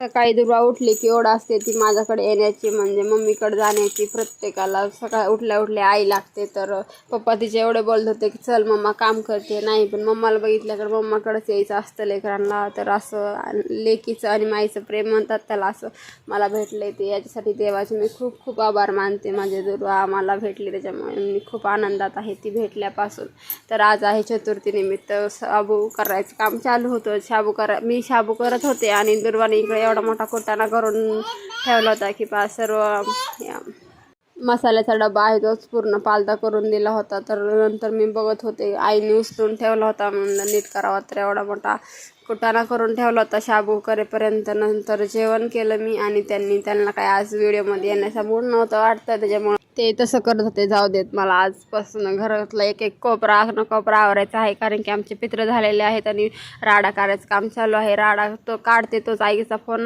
सकाळी दुर्वा उठली की ओढ असते ती माझ्याकडे येण्याची म्हणजे मम्मीकडे जाण्याची. प्रत्येकाला सकाळी उठल्या उठल्या आई लागते. तर पप्पा तिचे एवढे बोलत होते की चल मम्मा काम करते. नाही पण मम्माला बघितल्याकडे मम्माकडेच यायचं असतं लेकरांना. तर असं लेकीचं आणि माईचं प्रेम म्हणतात त्याला असं. मला भेटले ते. याच्यासाठी देवाचे मी खूप खूप आभार मानते. माझे दुर्वा मला भेटली त्याच्यामुळे मी खूप आनंदात आहे ती भेटल्यापासून. तर आज आहे चतुर्थीनिमित्त शाबू करायचं काम चालू होतं. शाबू करा मी शाबू करत होते आणि दुर्वाने इकडे एवढा मोठा कुटाणा करून ठेवला होता की पा सर्व मसाल्याचा डबा आहे तोच पूर्ण पालता करून दिला होता. तर नंतर मी बघत होते आईने उचलून ठेवला होता. म्हणलं नीट करावा तर एवढा मोठा कुटाणा करून ठेवला होता. शाबू करेपर्यंत नंतर जेवण केलं मी आणि त्यांनी त्यांना काय आज व्हिडिओमध्ये येण्याचा मूड नव्हता वाटतं. त्याच्यामुळे ते तसं करत होते. जाऊ देत मला आजपासून घरातला एक एक कोपरा कोपरा आवरायचा आहे. कारण की आमचे पित्र झालेले आहेत आणि राडा काढायचं काम चालू आहे. राडा तो काढते तोच आईचा फोन